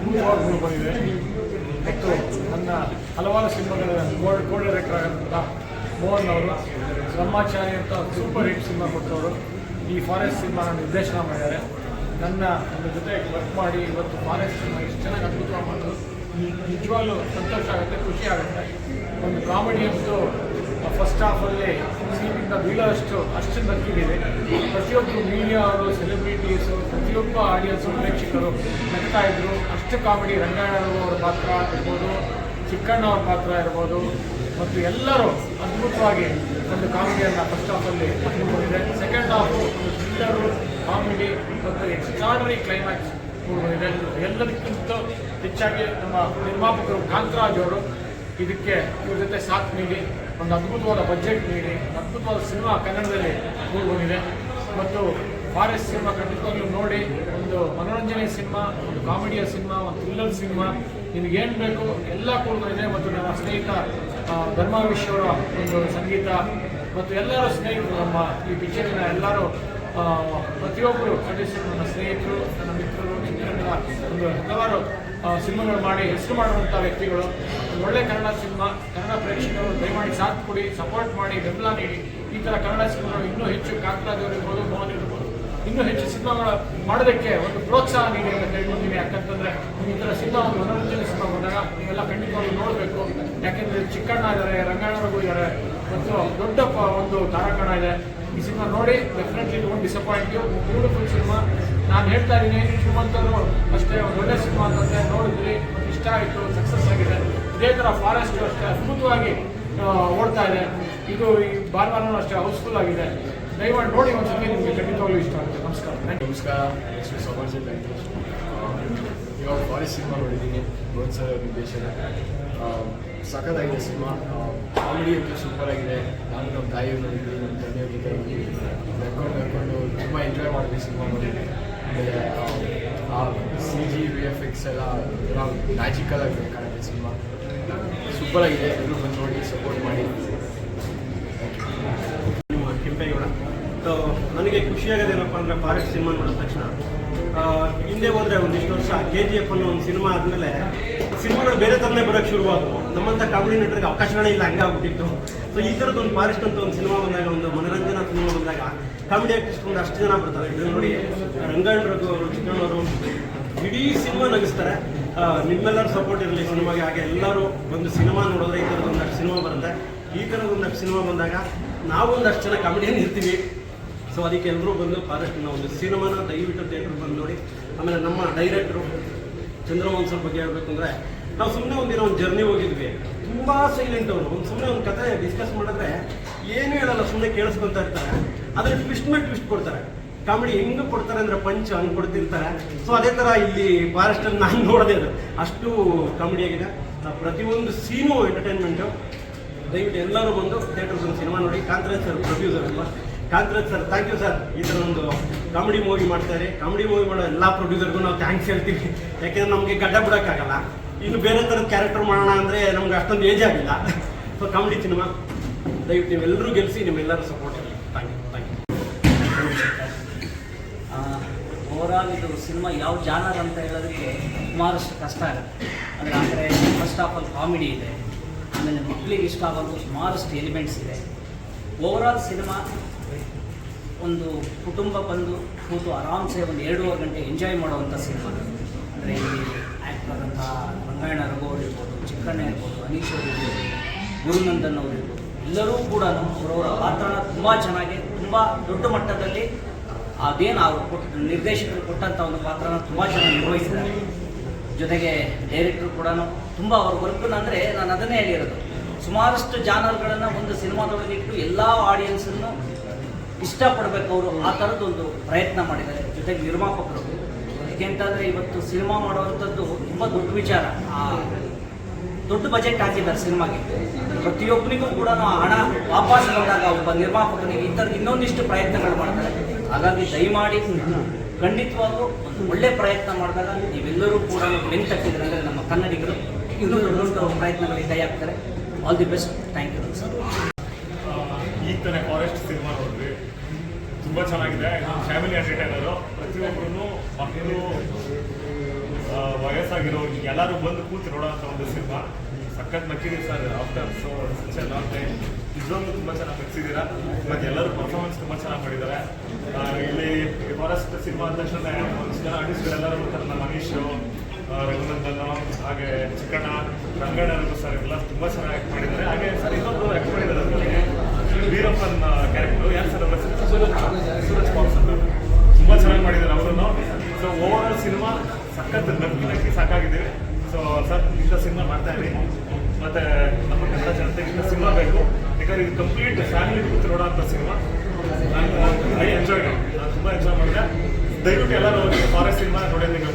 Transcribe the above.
ಅದ್ಭುತವಾಗಿ ಬಂದಿದೆ. ಮತ್ತು ನನ್ನ ಹಲವಾರು ಸಿನಿಮಾಗಳ ಗೋಲ್ಡ್ ಡೈರೆಕ್ಟರ್ ಆಗಿರುವಂಥ ಮೋಹನ್ ಅವರು, ಬ್ರಹ್ಮಾಚಾರಿ ಅಂತ ಸೂಪರ್ ಹಿಟ್ ಸಿನಿಮಾ ಕೊಟ್ಟವರು. ಈ ಫಾರೆಸ್ಟ್ ಸಿನಿಮಾ ನಿರ್ದೇಶನ ಮಾಡಿದ್ದಾರೆ. ನನ್ನ ನನ್ನ ಜೊತೆ ವರ್ಕ್ ಮಾಡಿ ಇವತ್ತು ಫಾರೆಸ್ಟ್ ಸಿನಿಮಾ ಎಷ್ಟು ಚೆನ್ನಾಗಿ ಅದ್ಭುತವಾಗಿ ಮಾಡೋದು ನಿಜವಾಗ್ಲೂ ಸಂತೋಷ ಆಗುತ್ತೆ, ಖುಷಿ ಆಗುತ್ತೆ. ಒಂದು ಕಾಮಿಡಿ ಅಂತೂ ಫಸ್ಟ್ ಹಾಫಲ್ಲಿ ಸೀಟಿಂದ ಬೀಳೋಷ್ಟು ಅಷ್ಟು ನಕ್ಕಿದ್ದೀವಿ ಪ್ರತಿಯೊಬ್ಬರು ಮೀಡಿಯಾ ಅವರು ಸೆಲೆಬ್ರಿಟೀಸು ಪ್ರತಿಯೊಬ್ಬ ಆಡಿಯನ್ಸು ಪ್ರೇಕ್ಷಕರು ನಗ್ತಾ ಇದ್ರು. ಅಷ್ಟು ಕಾಮಿಡಿ ರಂಗಾಯಣ ಅವರ ಪಾತ್ರ ಇರ್ಬೋದು, ಚಿಕ್ಕಣ್ಣ ಅವ್ರ ಪಾತ್ರ ಇರ್ಬೋದು. ಮತ್ತು ಎಲ್ಲರೂ ಅದ್ಭುತವಾಗಿ ಒಂದು ಕಾಮಿಡಿಯನ್ನು ಫಸ್ಟ್ ಹಾಫಲ್ಲಿ ಬಂದಿದೆ ಸೆಕೆಂಡ್ ಹಾಫು ಒಂದು ಥ್ರಿಲ್ಲರು ಕಾಮಿಡಿ ಮತ್ತು ಎಕ್ಸ್ಟ್ರಾಡರಿ ಕ್ಲೈಮ್ಯಾಕ್ಸ್ ಬಂದಿದೆ ಎಲ್ಲದಕ್ಕಿಂತ ಹೆಚ್ಚಾಗಿ ನಮ್ಮ ನಿರ್ಮಾಪಕರು ಕಾಂತರಾಜ್ ಅವರು ಇದಕ್ಕೆ ಇವ್ರ ಜೊತೆ ಸಾಥ್ ನೀಡಿ ಒಂದು ಅದ್ಭುತವಾದ ಬಜೆಟ್ ನೀಡಿ, ಅದ್ಭುತವಾದ ಸಿನಿಮಾ ಕನ್ನಡದಲ್ಲಿ ಮೂಡಿ ಬಂದಿದೆ ಮತ್ತು ಫಾರೆಸ್ಟ್ ಸಿನಿಮಾ ಖಂಡಿತವಾಗ್ಲೂ ನೋಡಿ, ಒಂದು ಮನೋರಂಜನೆ ಸಿನಿಮಾ ಒಂದು ಕಾಮಿಡಿಯ ಸಿನಿಮಾ ಒಂದು ಥ್ರಿಲ್ಲರ್ ಸಿನಿಮಾ ನಿಮಗೇನು ಬೇಕು ಎಲ್ಲ ಕೂಡಿದೆ ಮತ್ತು ನಮ್ಮ ಸ್ನೇಹಿತ ಧರ್ಮಾವಿಶ್ವರ ಒಂದು ಸಂಗೀತ ಮತ್ತು ಎಲ್ಲರ ಸ್ನೇಹಿತರು ನಮ್ಮ ಈ ಪಿಕ್ಚರಿನ ಎಲ್ಲರೂ ಪ್ರತಿಯೊಬ್ಬರು ಸದಸ್ಯರು ನನ್ನ ಸ್ನೇಹಿತರು, ನನ್ನ ಮಿತ್ರರು ಚಿತ್ರಗಳ ಒಂದು ಹಲವಾರು ಸಿನಿಮಾಗಳು ಮಾಡಿ ಹೆಸರು ಮಾಡುವಂಥ ವ್ಯಕ್ತಿಗಳು. ಒಳ್ಳೆ ಕನ್ನಡ ಸಿನಿಮಾ, ಕನ್ನಡ ಪ್ರೇಕ್ಷಕರು ದಯಮಾಡಿ ಸಾಥ್ ಕೊಡಿ ಸಪೋರ್ಟ್ ಮಾಡಿ, ಬೆಂಬಲ ನೀಡಿ. ಈ ಥರ ಕನ್ನಡ ಸಿನಿಮಾಗಳು ಇನ್ನೂ ಹೆಚ್ಚು ಅವರು ಇರ್ಬೋದು, ಮೋಹನ್ ಇರ್ಬೋದು. ಇನ್ನೂ ಹೆಚ್ಚು ಸಿನಿಮಾಗಳು ಮಾಡೋದಕ್ಕೆ ಒಂದು ಪ್ರೋತ್ಸಾಹ ನೀಡಿ ಅಂತ ಕೇಳ್ಕೊತೀನಿ ಯಾಕಂತಂದರೆ ಈ ಥರ ಸಿನಿಮಾ, ಒಂದು ಮನೋರಂಜನೆ ಸಿನಿಮಾ ಬಂದಾಗ ನೀವೆಲ್ಲ ಖಂಡಿತವಾಗ್ಲೂ ನೋಡಬೇಕು. ಯಾಕೆಂದರೆ ಚಿಕ್ಕಣ್ಣ ಇದ್ದಾರೆ ರಂಗಾಯಣರಿಗೂ ಇದ್ದಾರೆ ಮತ್ತು ದೊಡ್ಡ ಒಂದು ತಾರಕಣ ಇದೆ. ಈ ಸಿನಿಮಾ ನೋಡಿ ಡೆಫಿನೆಟ್ಲಿ ಒಂದು ಡಿಸಪಾಯಿಂಟ್ ಬ್ಯೂಟಿಫುಲ್ ಸಿನಿಮಾ. ನಾನು ಹೇಳ್ತಾ ಇದ್ದೀನಿ ಶ್ರೀಮಂತರು ಅಷ್ಟೇ ಒಂದು ಒಳ್ಳೆ ಸಿನಿಮಾ ಅಂತಂದ್ರೆ ನೋಡಿದ್ರಿ ಇಷ್ಟ ಆಯಿತು ಸಕ್ಸಸ್ ಆಗಿದೆ. ಇದೇ ಥರ ಫಾರೆಸ್ಟ್ ಅಷ್ಟೇ ಅದ್ಭುತವಾಗಿ ಓಡ್ತಾ ಇದೆ. ಇದು ಈ ಭಾನುವಾರನೂ ಅಷ್ಟೇ ಹೌಸ್ಫುಲ್ ಆಗಿದೆ. ದಯಮಾಡಿ ನೋಡಿ ಒಂದ್ಸತಿ ನಿಮಗೆ ಖಂಡಿತವಾಗ್ಲೂ ಇಷ್ಟ ಆಗುತ್ತೆ. ನಮಸ್ಕಾರ. ನಮಸ್ಕಾರ. ಆ, ಇವಾಗ ಫಾರೆಸ್ಟ್ ಸಿನಿಮಾ ನೋಡಿದ್ದೀನಿ ರೋಹಿತ್ ಸರ್ ನಿರ್ದೇಶನ. ಸಖತ್ತಾಗಿದೆ ಸಿನಿಮಾ. ಕಾಮಿಡಿ ಅಂತೂ ಸೂಪರ್ ಆಗಿದೆ. ನಾನು ನಮ್ಮ ತಾಯಿಯವ್ರು ನೋಡಿದ್ವಿ ನಮ್ಮ ತಂದೆಯ ಜೊತೆ ನಡ್ಕೊಂಡು ನಡ್ಕೊಂಡು ತುಂಬ ಎಂಜಾಯ್ ಮಾಡಿದ್ವಿ ಸಿನಿಮಾ ನೋಡಿ ಆಮೇಲೆ ಆ C G V F X ಎಲ್ಲ ಮ್ಯಾಜಿಕಲ್ ಆಗಿದೆ ಕಾಣುತ್ತೆ ಸಿನಿಮಾ ಸೂಪರ್ ಆಗಿದೆ ಎಲ್ಲರೂ ಬಂದು ನೋಡಿ ಸಪೋರ್ಟ್ ಮಾಡಿ ನಿಮ್ಮ ಕೆಂಪೇಗೌಡ ಸೊ ನನಗೆ ಖುಷಿಯಾಗೋದೇನಪ್ಪ ಅಂದರೆ ಫಾರೆಸ್ಟ್ ಸಿನಿಮಾ ನೋಡಿದ ತಕ್ಷಣ ಹಿಂದೆ ಹೋದರೆ ಒಂದಿಷ್ಟು ವರ್ಷ ಕೆ ಜಿ ಎಫ್ ಅನ್ನೋ ಒಂದು ಸಿನಿಮಾ ಆದಮೇಲೆ ಸಿನಿಮಾಗಳು ಬೇರೆ ಥರನೇ ಬರೋಕ್ಕೆ ಶುರುವಾದವು. ನಮ್ಮಂಥ ಕಾಮಿಡಿ ನಟರಿಗೆ ಅವಕಾಶಗಳೇ ಇಲ್ಲ ಹಂಗಾಗ್ಬಿಟ್ಟಿತ್ತು ಸೊ ಈ ಒಂದು ಫಾರೆಸ್ಟ್ ಅಂತ ಒಂದು ಸಿನಿಮಾ ಬಂದಾಗ, ಒಂದು ಮನೋರಂಜನಾ ಸಿನಿಮಾ ಬಂದಾಗ, ಕಾಮಿಡಿ ಆರ್ಟಿಸ್ಟ್ ಒಂದು ಅಷ್ಟು ಜನ ಬರ್ತಾರೆ. ಇದನ್ನು ನೋಡಿ ರಂಗಾಯಣ ರಘು ಅವರು ಚಿಕ್ಕಣ್ಣವರು ಇಡೀ ಸಿನಿಮಾ ನಗಿಸ್ತಾರೆ. ನಿಮ್ಮೆಲ್ಲರ ಸಪೋರ್ಟ್ ಇರಲಿ ಸಿನಿಮಾಗೆ. ಹಾಗೆ ಎಲ್ಲರೂ ಒಂದು ಸಿನಿಮಾ ನೋಡಿದ್ರೆ ಈ ಥರದ್ದು ಒಂದಷ್ಟು ಸಿನಿಮಾ ಬರುತ್ತೆ. ಈ ಥರದ ಒಂದಷ್ಟು ಸಿನಿಮಾ ಬಂದಾಗ ನಾವು ಒಂದಷ್ಟು ಜನ ಕಾಮಿಡಿಯನ್ ಇರ್ತೀವಿ. ಸೊ ಅದಕ್ಕೆ ಎಲ್ಲರೂ ಬಂದು ಫಾರೆಸ್ಟ್ನ ಒಂದು ಸಿನಿಮಾನ ದಯವಿಟ್ಟು ಥಿಯೇಟ್ರ್ ಬಂದು ನೋಡಿ. ಆಮೇಲೆ ನಮ್ಮ ಡೈರೆಕ್ಟ್ರು ಚಂದ್ರಮೋಹನ್ ಸರ್ ಬಗ್ಗೆ ಹೇಳಬೇಕು ಅಂದರೆ, ನಾವು ಸುಮ್ಮನೆ ಒಂದಿನ ಒಂದು ಜರ್ನಿ ಹೋಗಿದ್ವಿ. ತುಂಬ ಸೈಲೆಂಟ್ ಅವರು. ಒಂದು ಸುಮ್ಮನೆ ಒಂದು ಕತೆ ಡಿಸ್ಕಸ್ ಮಾಡಿದ್ರೆ ಏನೂ ಹೇಳಲ್ಲ ಸುಮ್ಮನೆ ಕೇಳಿಸ್ಕೊಂತ ಇರ್ತಾರೆ. ಅದ್ರ ಟ್ವಿಸ್ಟ್ ಮೇಲೆ ಟ್ವಿಸ್ಟ್ ಕೊಡ್ತಾರೆ. ಕಾಮಿಡಿ ಹೆಂಗೆ ಕೊಡ್ತಾರೆ ಅಂದರೆ ಪಂಚ್ ಹಂಗೆ ಕೊಡ್ತಿರ್ತಾರೆ. ಸೊ ಅದೇ ಥರ ಇಲ್ಲಿ ಫಾರೆಸ್ಟಲ್ಲಿ ನಾನು ನೋಡಿದೆ ಅದು ಅಷ್ಟು ಕಾಮಿಡಿ ಆಗಿದೆ. ಆ ಪ್ರತಿಯೊಂದು ಸೀನು ಎಂಟರ್ಟೈನ್ಮೆಂಟು ದಯವಿಟ್ಟು ಎಲ್ಲರೂ ಬಂದು ಥಿಯೇಟರ್ಸ್ ಒಂದು ಸಿನಿಮಾ ನೋಡಿ. ಕಾಂತರಾಜ್ ಸರ್ ಪ್ರೊಡ್ಯೂಸರ್ ಅಲ್ವಾ? Kantharaj sir thank you sir. ಈ ಒಂದು ಕಾಮಿಡಿ ಮೂವಿ ಮಾಡ್ತಾರೆ. ಕಾಮಿಡಿ ಮೂವಿ ಮಾಡೋ ಎಲ್ಲ ಪ್ರೊಡ್ಯೂಸರ್ಗೂ ನಾವು ಥ್ಯಾಂಕ್ಸ್ ಹೇಳ್ತೀವಿ. ಯಾಕೆಂದ್ರೆ ನಮಗೆ ಗಡ್ಡ ಬಿಡೋಕ್ಕಾಗಲ್ಲ. ಇನ್ನು ಬೇರೆ ಥರದ ಕ್ಯಾರೆಕ್ಟರ್ ಮಾಡೋಣ ಅಂದರೆ ನಮ್ಗೆ ಅಷ್ಟೊಂದು ಏಜ್ ಆಗಿಲ್ಲ. ಸೊ ಕಾಮಿಡಿ ಸಿನಿಮಾ ದಯವಿಟ್ಟು ನೀವೆಲ್ಲರೂ ಗೆಲ್ಲಿಸಿ ನಿಮ್ಮೆಲ್ಲರೂ ಸಪೋರ್ಟ್ ಇರಲಿ thank you thank you overall ಇದು ಸಿನಿಮಾ ಯಾವ ಜಾನರ್ ಅಂತ ಹೇಳೋದಕ್ಕೆ ಸುಮಾರಷ್ಟು ಕಷ್ಟ ಆಗುತ್ತೆ. ಅಂದರೆ ಅಂದರೆ ಫಸ್ಟ್ ಆಫ್ ಆಲ್ ಕಾಮಿಡಿ ಇದೆ. ಆಮೇಲೆ ಮಕ್ಕಳಿಗೆ ಇಷ್ಟ ಆಗೋದು ಸುಮಾರಷ್ಟು ಎಲಿಮೆಂಟ್ಸ್ ಇದೆ. ಓವರಾಲ್ ಸಿನಿಮಾ ಒಂದು ಕುಟುಂಬ ಬಂದು ಕೂತು ಆರಾಮ್ಸೆ ಒಂದು ಎರಡೂವರೆ ಗಂಟೆ ಎಂಜಾಯ್ ಮಾಡುವಂಥ ಸಿನಿಮಾ ಅಂದರೆ ಇಲ್ಲಿ ಆದಂಥ ರಂಗಾಯಣ ರಘು ಇರ್ಬೋದು, ಚಿಕ್ಕಣ್ಣ ಇರ್ಬೋದು, ಅನೀಶ್ ಇರ್ಬೋದು, ಗುರುನಂದನ್ ಅವರು ಇರ್ಬೋದು, ಎಲ್ಲರೂ ಕೂಡ ಅವರವರ ಪಾತ್ರನ ತುಂಬ ಚೆನ್ನಾಗಿ, ತುಂಬ ದೊಡ್ಡ ಮಟ್ಟದಲ್ಲಿ ಅದೇನು ಅವರು ಕೊಟ್ಟ ನಿರ್ದೇಶಕರು ಕೊಟ್ಟಂಥ ಒಂದು ಪಾತ್ರನ ತುಂಬ ಚೆನ್ನಾಗಿ ನಿರ್ವಹಿಸಿದ್ದಾರೆ. ಜೊತೆಗೆ ಡೈರೆಕ್ಟ್ರು ಕೂಡ ತುಂಬ ಅವ್ರ ವರ್ಕನ್ನ ಅಂದರೆ ನಾನು ಅದನ್ನೇ ಹೇಳಿರೋದು. ಸುಮಾರಷ್ಟು ಜಾನರ್ಗಳನ್ನು ಒಂದು ಸಿನಿಮಾದೊಳಗಿಟ್ಟು ಎಲ್ಲ ಆಡಿಯನ್ಸನ್ನು ಇಷ್ಟಪಡಬೇಕು ಅವರು ಆ ಥರದ್ದೊಂದು ಪ್ರಯತ್ನ ಮಾಡಿದ್ದಾರೆ. ಜೊತೆಗೆ ನಿರ್ಮಾಪಕರು. ಯಾಕೆಂತಂದರೆ ಇವತ್ತು ಸಿನಿಮಾ ಮಾಡುವಂಥದ್ದು ತುಂಬ ದೊಡ್ಡ ವಿಚಾರ. ಆ ದೊಡ್ಡ ಬಜೆಟ್ ಹಾಕಿದ್ದಾರೆ ಸಿನಿಮಾಗೆ. ಪ್ರತಿಯೊಬ್ಬರಿಗೂ ಕೂಡ ಹಣ ವಾಪಸ್ ಬಂದಾಗ ಒಬ್ಬ ನಿರ್ಮಾಪಕನಿಗೆ ಈ ಥರದ ಇನ್ನೊಂದಿಷ್ಟು ಪ್ರಯತ್ನಗಳು ಮಾಡ್ತಾರೆ. ಹಾಗಾಗಿ ದಯಮಾಡಿ ಖಂಡಿತವಾಗೂ ಒಂದು ಒಳ್ಳೆ ಪ್ರಯತ್ನ ಮಾಡಿದಾಗ ನೀವೆಲ್ಲರೂ ಕೂಡ ಮೆನ್ ತಟ್ಟಿದ್ರೆ ಅಂದರೆ ನಮ್ಮ ಕನ್ನಡಿಗರು ಇನ್ನೂ ದೊಡ್ಡ ದೊಡ್ಡ ಪ್ರಯತ್ನಗಳಿಗೆ ಕೈ ಹಾಕ್ತಾರೆ all the best thank you sir ಈ ಥರ ಫಾರೆಸ್ಟ್ ಸಿನಿಮಾ ತುಂಬ ಚೆನ್ನಾಗಿದೆ. ಫ್ಯಾಮಿಲಿ ಎಂಟರ್ಟೈನರು ಪ್ರತಿಯೊಬ್ಬರೂ ಮಕ್ಕಳು ವಯಸ್ಸಾಗಿರೋರು ಎಲ್ಲರೂ ಬಂದು ಕೂತು ನೋಡೋಂಥ ಒಂದು ಸಿನಿಮಾ. ಸಖತ್ ನಕ್ಕಿದೆ sir after so such long time ತುಂಬ ಚೆನ್ನಾಗಿ ನಗ್ಸಿದ್ದೀರಾ? ಮತ್ತು ಎಲ್ಲರೂ ಪರ್ಫಾರ್ಮೆನ್ಸ್ ತುಂಬ ಚೆನ್ನಾಗಿ ಮಾಡಿದ್ದಾರೆ. ಇಲ್ಲಿ ಫಾರೆಸ್ಟ್ ಸಿನಿಮಾ ಅಂದ ತಕ್ಷಣ ಒಂದಿಷ್ಟು ಜನ ಬರ್ತಾರೆ. ನಮ್ಮ ಮನೀಶ್ ರಘುನಂದನ, ಹಾಗೆ ಚಿಕ್ಕಣ್ಣ, ರಂಗಣ್ಣ ಸರ್, ಎಲ್ಲ ತುಂಬ ಚೆನ್ನಾಗಿ ಮಾಡಿದ್ದಾರೆ. ಹಾಗೆ ಸರ್, ಇನ್ನೊಬ್ರು ಆ್ಯಕ್ಟ್ ಮಾಡಿದ್ದಾರೆ. ವೀರಪ್ಪನ್ ಕ್ಯಾರೆಕ್ಟರ್ ಯಾರು ಸರ್ ಅವ್ರ? ಸೂರಜ್ ಸೂರಜ್ ತುಂಬ ಚೆನ್ನಾಗಿ ಮಾಡಿದ್ದಾರೆ ಅವರನ್ನು. ಸೊ ಓವರ್ ಆಲ್ ಸಿನಿಮಾ ಸಖತ್ ನಕ್ಕಿ ಸಾಕಾಗಿದ್ದೀವಿ ಸೊ ಸರ್, ಇಂಥ ಸಿನಿಮಾ ಮಾಡ್ತಾ ಇರಿ. ಮತ್ತೆ ನಮ್ಮ ಕನ್ನಡ ಜನತೆಗೆ ಇಂಥ ಸಿನಿಮಾ ಬೇಕು. ಯಾಕಂದ್ರೆ ಇದು ಕಂಪ್ಲೀಟ್ ಫ್ಯಾಮಿಲಿ ಕೂತು ನೋಡೋಂಥ ಸಿನಿಮಾ ನಾನು ಐ ಎಂಜಾಯ್ ನಾನು ತುಂಬ ಎಂಜಾಯ್ ಮಾಡಿದೆ. ದಯವಿಟ್ಟು ಎಲ್ಲರೂ ಫಾರೆಸ್ಟ್ ಸಿನಿಮಾ ನೋಡೋದಕ್ಕೆ